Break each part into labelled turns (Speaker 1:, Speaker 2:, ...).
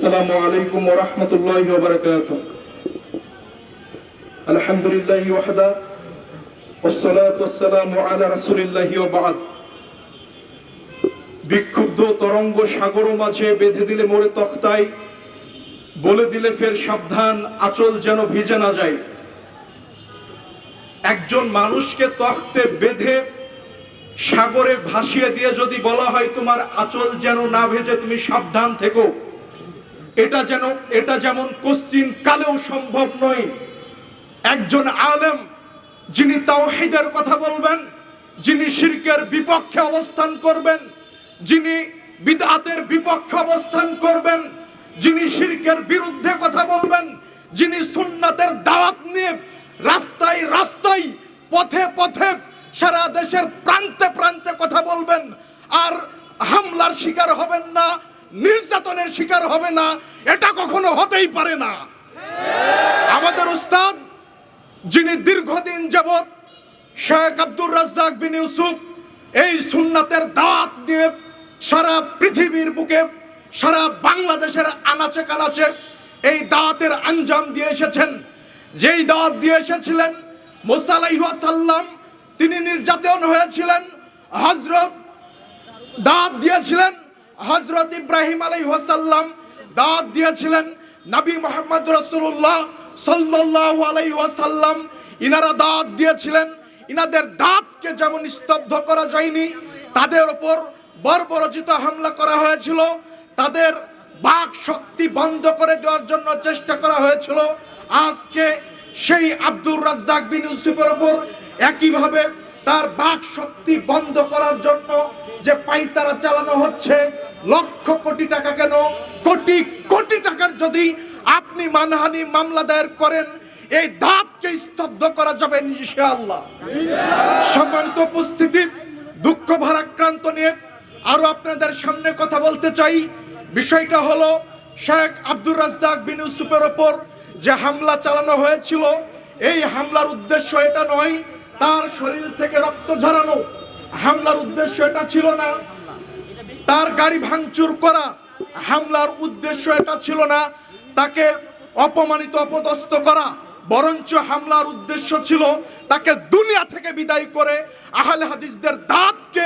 Speaker 1: السلام عليكم ورحمة الله وبركاته الحمد لله وحده والصلاة والسلام على رسول الله وبعد বিক্ষুব্ধ তরঙ্গ সাগর মাঝে বেঁধে দিলে মোরে তক্তায় বলে দিলে ফের সাবধান আচল যেন ভিজে না যায় একজন মানুষকে তখতে বেঁধে সাগরে ভাসিয়ে দিয়ে যদি বলা হয় তোমার আচল যেন না ভেজে তুমি সাবধান থেকো এটা যেন, এটা যেমন কোশ্চিন কালেও সম্ভব নয়। একজন আলেম, যিনি তাওহীদের কথা বলবেন, যিনি শিরকের বিপক্ষে অবস্থান করবেন, যিনি বিদআতের বিপক্ষে অবস্থান করবেন, যিনি শিরকের বিরুদ্ধে কথা বলবেন, যিনি সুন্নাতের দাওয়াত নিয়ে রাস্তায় রাস্তায়, পথে পথে সারা দেশের প্রান্তে প্রান্তে কথা বলবেন, আর হামলার শিকার হবেন না নির্যাতনের শিকার হবে না, এটা কখনো হতেই পারে না। আমাদের উস্তাদ, যিনি দীর্ঘদিন যাবৎ শেখ আব্দুর রাজ্জাক বিন ইউসুফ এই সুন্নাতের দাঁত দিয়ে সারা পৃথিবীর বুকে, সারা বাংলাদেশের আনাচে কানাচে এই দাঁতের আঞ্জাম দিয়ে এসেছেন। যেই দাঁত দিয়ে এসেছিলেন মোসালাইহা সাল্লাম তিনি নির্যাতন হয়েছিলেন হজরত দাঁত দিয়েছিলেন হজরত ইব্রাহিম আলাই ওয়াসাল্লাম দাঁত দিয়েছিলেন নবী মোহাম্মদ রসুল্লাহ সাল্লাহ আলাই ওয়াসাল্লাম। ইনারা দাঁত দিয়েছিলেন। ইনাদের দাঁতকে যেমন স্তব্ধ করা যায়নি, তাদের ওপর বর্বরচিত হামলা করা হয়েছিল। তাদের বাক শক্তি বন্ধ করে দেওয়ার জন্য চেষ্টা করা হয়েছিল। আজকে সেই আব্দুর রাজ্জাক বিন ইউসুফের ওপর একইভাবে তার বাক শক্তি বন্ধ করার জন্য যে পাইতারা চালানো হচ্ছে, লক্ষ কোটি টাকা কেন? কোটি কোটি টাকার যদি আপনি মানহানি মামলা দায়ের করেন, এই দাঁতকে স্তব্ধ করা যাবে ইনশাআল্লাহ। সম্মানিত উপস্থিতি, দুঃখ ভারাক্রান্ত নিয়ে আরও আপনাদের সামনে কথা বলতে চাই। বিষয়টা হলো শেখ আব্দুর রাজ্জাক বিন ইউসুফের ওপর যে হামলা চালানো হয়েছিল, এই হামলার উদ্দেশ্য এটা নয়, তার শরীর থেকে রক্ত ঝরানো। হামলার উদ্দেশ্য এটা ছিল না। তার গাড়ি ভাঙচুর করা হামলার উদ্দেশ্য এটা ছিল না। তাকে অপমানিত, অপদস্থ করা বরঞ্চ হামলার উদ্দেশ্য ছিল তাকে দুনিয়া থেকে বিদায় করে আহলে হাদিসদের দাঁতকে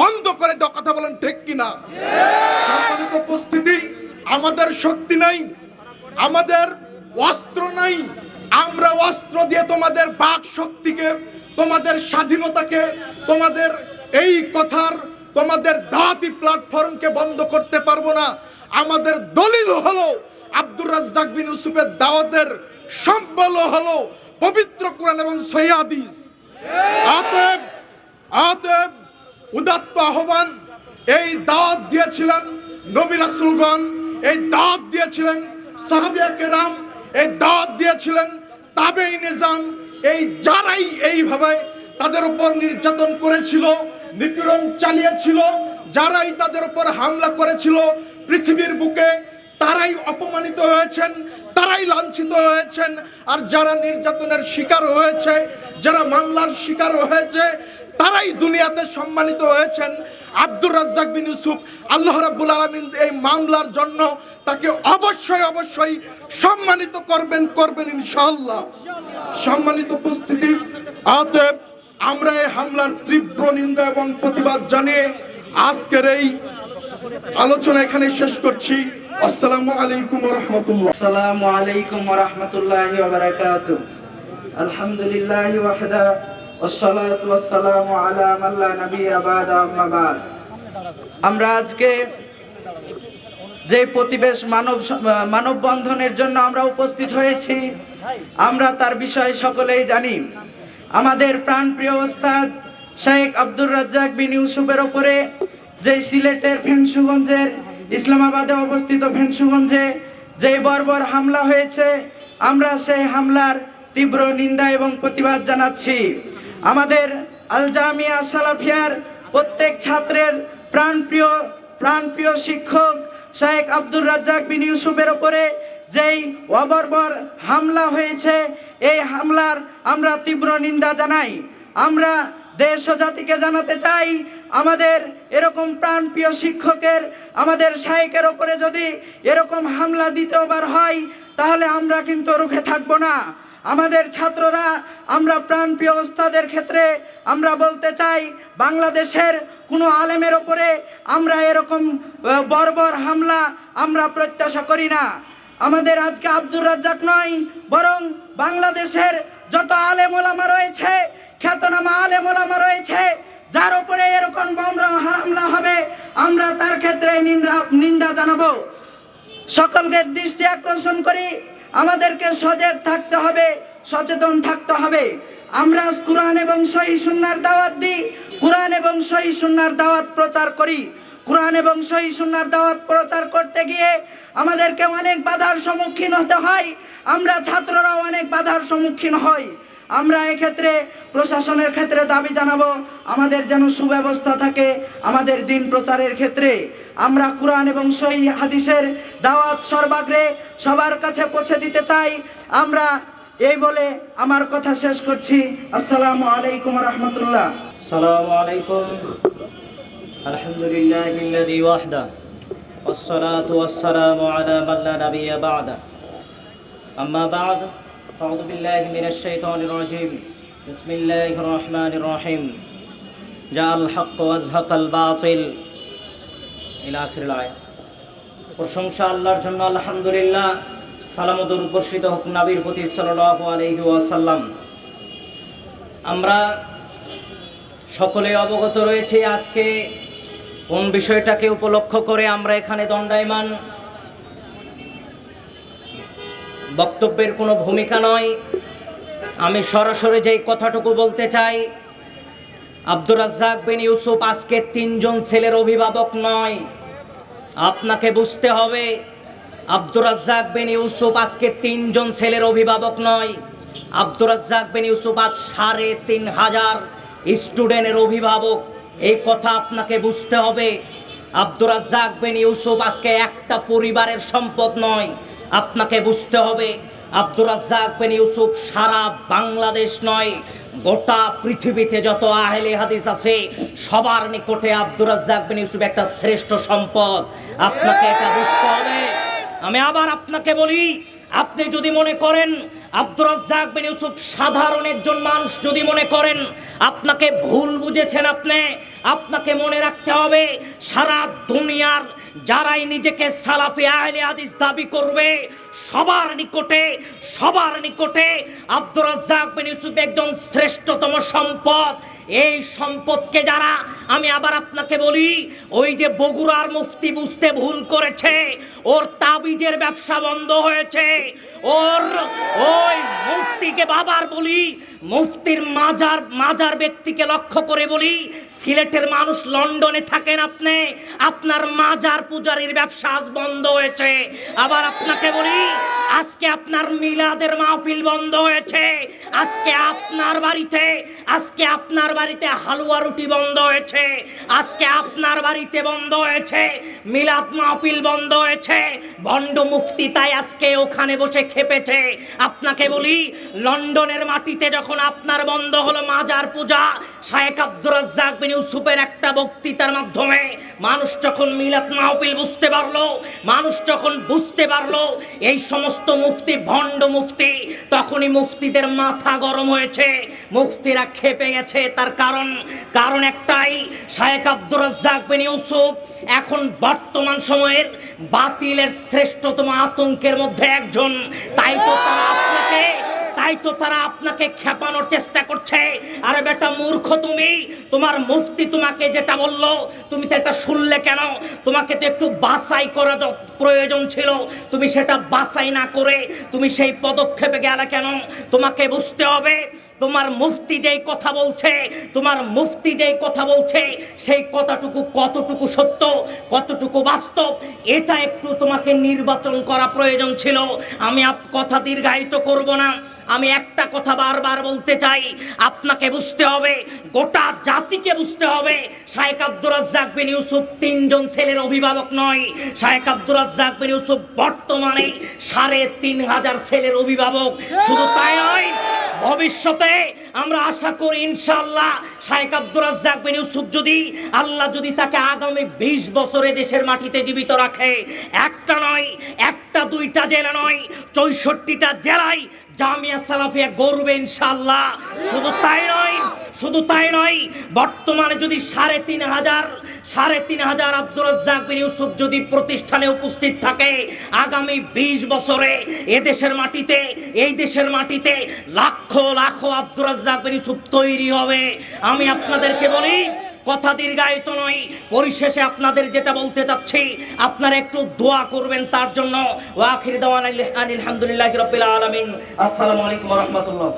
Speaker 1: বন্ধ করে দেওয়া। কথা বলেন ঠিক কিনা? সম্মানিত উপস্থিতি, আমাদের শক্তি নাই, আমাদের অস্ত্র নাই। আমরা অস্ত্র দিয়ে তোমাদের বাক শক্তিকে তোমাদের স্বাধীনতাকে, তোমাদের এই কথার, তোমাদের দাওয়াতি প্ল্যাটফর্মকে বন্ধ করতে পারব না। আমাদের দলিল হলো, আব্দুর রাজ্জাক বিন ইউসুফের দাওয়াতের সম্বল হলো পবিত্র কোরআন এবং সহিদিস আতেব আতেব উদাত্ত আহ্বান, এই দাওয়াত দিয়েছিলেন নবী রাসূলগণ, এই দাওয়াত দিয়েছিলেন সাহাবিয়া কেরাম, এই দাওয়াত দিয়েছিলেন তাবেই নিজাম, এই যারাই এইভাবে তাদের উপর নির্যাতন করেছিল, নিপীড়ন চালিয়েছিল, যারাই তাদের উপর হামলা করেছিল পৃথিবীর বুকে, তারাই অপমানিত হয়েছেন, তারাই লাঞ্ছিত হয়েছেন। আর যারা নির্যাতনের শিকার হয়েছে, যারা মামলার শিকার হয়েছে তারাই দুনিয়াতে সম্মানিত হয়েছেন। আব্দুর রাজ্জাক বিন ইউসুফ আল্লাহ রাব্বুল আলামিন এই মামলার জন্য তাকে অবশ্যই অবশ্যই সম্মানিত করবেন করবেন ইনশাআল্লাহ। সম্মানিত উপস্থিতি। অতএব আমরা এই হামলার তীব্র নিন্দা এবং প্রতিবাদ জানিয়ে আজকের এই আলোচনা এখানে শেষ করছি। আসসালামু আলাইকুম রহমতুল্লাহ।
Speaker 2: আসসালামু আলাইকুম রাহমাতুল্লাহি আলহামদুলিল্লাহি আমরা আজকে যে প্রতিবেশ মানব মানববন্ধনের জন্য আমরা উপস্থিত হয়েছি, আমরা তার বিষয়ে সকলেই জানি। আমাদের প্রাণপ্রিয় ওস্তাদ শেখ আব্দুর রাজ্জাক বিন ইউসুফের ওপরে যে সিলেটের ফেনসুগঞ্জের ইসলামাবাদে অবস্থিত ফেনসুগঞ্জে যে বর্বর হামলা হয়েছে, আমরা সেই হামলার তীব্র নিন্দা এবং প্রতিবাদ জানাচ্ছি। আমাদের আল জামিয়া সালাফিয়ার প্রত্যেক ছাত্রের প্রাণপ্রিয় প্রাণপ্রিয় শিক্ষক শেখ আব্দুর রাজ্জাক বিন ইউসুফের ওপরে যেই অবর্বর হামলা হয়েছে, এই হামলার আমরা তীব্র নিন্দা জানাই। আমরা দেশ ও জাতিকে জানাতে চাই, আমাদের এরকম প্রাণপ্রিয় শিক্ষকের, আমাদের শাইকের ওপরে যদি এরকম হামলা দ্বিতীয়বার হয়, তাহলে আমরা কিন্তু রুখে থাকব না। আমাদের ছাত্ররা, আমরা প্রাণপ্রিয় ওস্তাদের ক্ষেত্রে আমরা বলতে চাই, বাংলাদেশের কোনো আলেমের ওপরে আমরা এরকম বর্বর হামলা আমরা প্রত্যাশা করি না। আমাদের আজকে আব্দুর রাজ্জাক নয়, বরং বাংলাদেশের যত আলেম ওলামা রয়েছে, খ্যাতনামা আলেম ওলামা রয়েছে, যার উপরে এরকম হামলা হবে, আমরা তার ক্ষেত্রে নিন্দা জানাব। সকলকে দৃষ্টি আকর্ষণ করি আমাদেরকে সজাগ থাকতে হবে, সচেতন থাকতে হবে। আমরা কোরআন এবং সহি সুন্নার দাওয়াত দিই, কোরআন এবং সহি সুন্নার দাওয়াত প্রচার করি। কোরআন এবং সহি সুন্নার দাওয়াত প্রচার করতে গিয়ে আমাদেরকে অনেক বাধার সম্মুখীন হতে হয়। আমরা ছাত্ররাও অনেক বাধার সম্মুখীন হই। আমরা এক্ষেত্রে প্রশাসনের ক্ষেত্রে দাবি জানাবো আমাদের যেন সুব্যবস্থা থাকে আমাদের দিন প্রচারের ক্ষেত্রে আমরা কোরআন এবং সহি হাদিসের দাওয়াত সর্বাগ্রে সবার কাছে পৌঁছে দিতে চাই আমরা এই বলে আমার কথা শেষ করছি আসসালামু আলাইকুম রহমতুল্লাহ
Speaker 3: السلام عليكم الحمد لله الذي وحده والصلاة والسلام على من لا نبي بعده أما بعد أعوذ بالله من الشيطان الرجيم بسم الله الرحمن الرحيم جاء الحق وازهق الباطل إلى آخر الآية প্রশংসা আল্লাহর জন্য আলহামদুলিল্লাহ সালাম ও দরুদ বর্ষিত হোক নবীর প্রতি সাল্লাল্লাহু আলাইহি ওয়াসাল্লাম আমরা সকলে অবগত রয়েছে আজকে কোন বিষয়টাকে উপলক্ষ করে আমরা এখানে দণ্ডায়মান বক্তব্যের কোনো ভূমিকা নয়। আমি সরাসরি যেই কথাটুকু বলতে চাই, আব্দুর রাজ্জাক বিন ইউসুফ আজকে তিনজন ছেলের অভিভাবক নয়। আপনাকে বুঝতে হবে, আব্দুর রাজ্জাক বিন ইউসুফ আজকে তিনজন ছেলের অভিভাবক নয়। আব্দুর রাজ্জাক বিন ইউসুফ আজ সাড়ে তিন হাজার স্টুডেন্টের অভিভাবক। এই কথা আপনাকে বুঝতে হবে। আব্দুর রাজ্জাক বিন ইউসুফ আজকে একটা পরিবারের সম্পদ নয়। আপনাকে বুঝতে হবে, আব্দুর রাজ্জাক বিন ইউসুফ সারা বাংলাদেশ নয়, গোটা পৃথিবীতে যত আহলে হাদিস আছে, সবার নিকটে আব্দুর রাজ্জাক বিন ইউসুফ একটা শ্রেষ্ঠ সম্পদ। আপনাকে এটা বুঝতে হবে। আমি আবার আপনাকে বলি, আপনি যদি মনে করেন আব্দুর রাজ্জাক বিন ইউসুফ সাধারণ একজন মানুষ যদি মনে করেন, আপনাকে ভুল বুঝেছেন আপনি, আপনাকে মনে রাখতে হবে, সারা দুনিয়ার যারাই নিজেকে সালাফি আহলে হাদিস দাবি করবে, সবার নিকটে সবার নিকটে আব্দুর রাজ্জাক বিন ইউসুফ একজন শ্রেষ্ঠতম সম্পদ। এই সম্পদকে যারা, আমি আবার আপনাকে বলি, ওই যে বগুড়ার মুফতি বুঝতে ভুল করেছে, ওর তাবিজের ব্যবসা বন্ধ হয়েছে। ওর ওই মুফতিকে বাবার বলি, মুফতির মাজার মাজার ব্যক্তিকে লক্ষ্য করে বলি সিলেটের মানুষ লন্ডনে থাকেন আপনি। আপনার মাজার পূজারির ব্যবসা আজ বন্ধ হয়েছে। আবার আপনাকে বলি আজকে আপনার মিলাদের মাহফিল বন্ধ হয়েছে। আজকে আপনার বাড়িতে, আজকে আপনার বাড়িতে হালুয়া রুটি বন্ধ হয়েছে। আজকে আপনার বাড়িতে বন্ধ হয়েছে, মিলাদ মাহফিল বন্ধ হয়েছে। ভণ্ড মুফতি তাই আজকে ওখানে বসে খেপেছে। আপনাকে বলি, লন্ডনের মাটিতে যখন আপনার বন্ধ হলো মাজার পূজা, শায়েক আব্দুর রাজ্জাক বিন ইউসুফের একটা বক্তৃতার মাধ্যমে মানুষ যখন মিলাদ মাহফিল বুঝতে পারল, মানুষ যখন বুঝতে পারল, এই সমস্ত মুফতি ভণ্ড মুফতি, তখনই মুফতিদের মাথা গরম হয়েছে। মুফতিরা খেপে গেছে তার কারণ। কারণ একটাই শায়েক আব্দুর রাজ্জাক বিন ইউসুফ এখন বর্তমান সময়ের বাতিলের শ্রেষ্ঠতম আতঙ্কের মধ্যে একজন। তাই তো তারা আপনাকে তাই তো তারা আপনাকে খেপানোর চেষ্টা করছে। আরে বেটা মূর্খ তুমি, তোমার মুফতি তোমাকে যেটা বলল, তুমি তো এটা শুনলে কেন? তোমাকে তো একটু বাছাই করা প্রয়োজন ছিল। তুমি সেটা বাছাই না করে তুমি সেই পদক্ষেপে গেলে কেন? তোমাকে বুঝতে হবে, তোমার মুফতি যেই কথা বলছে, তোমার মুফতি যেই কথা বলছে, সেই কথাটুকু কতটুকু সত্য, কতটুকু বাস্তব, এটা একটু তোমাকে নির্বাচন করা প্রয়োজন ছিল। আমি আপ- কথা দীর্ঘায়িত করব না। আমি একটা কথা বারবার বলতে চাই, আপনাকে বুঝতে হবে, গোটা জাতিকে বুঝতে হবে, শায়েক আব্দুর রাজ্জাক বিন ইউসুফ তিনজন ছেলের অভিভাবক নয়। শায়েক আব্দুর রাজ্জাক বিন ইউসুফ বর্তমানে সাড়ে তিন হাজার ছেলের অভিভাবক। শুধু তাই নয়, ভবিষ্যতে আমরা আশা করি ইনশাআল্লাহ শাইখ আব্দুর রাজ্জাক বিন ইউসুফ যদি, আল্লাহ যদি তাকে আগামী বিশ বছরে দেশের মাটিতে জীবিত রাখে। একটা নয়, একটা দুইটা জেলা নয়, চৌষট্টিটা জেলায় জামিয়া সালাফিয়া গড়বে ইনশাআল্লাহ। শুধু তাই নয়, শুধু তাই নয়, বর্তমানে যদি সাড়ে তিন হাজার, সাড়ে তিন হাজার আব্দুর রাজ্জাক বিন ইউসুফ যদি প্রতিষ্ঠানে উপস্থিত থাকে, আগামী বিশ বছরে এদেশের মাটিতে, এই দেশের মাটিতে লাখ লাখ আব্দুর রাজ্জাক বিন ইউসুফ তৈরি হবে। আমি আপনাদেরকে বলি কথা দীর্ঘায়িত নয়। পরিশেষে আপনাদের যেটা বলতে চাচ্ছি, আপনারা একটু দোয়া করবেন তার জন্য। ওয়াখির দেওয়ান আলহামদুলিল্লাহ রবিল আলমিন। আসসালামু আলাইকুম রহমতুল্লাহ।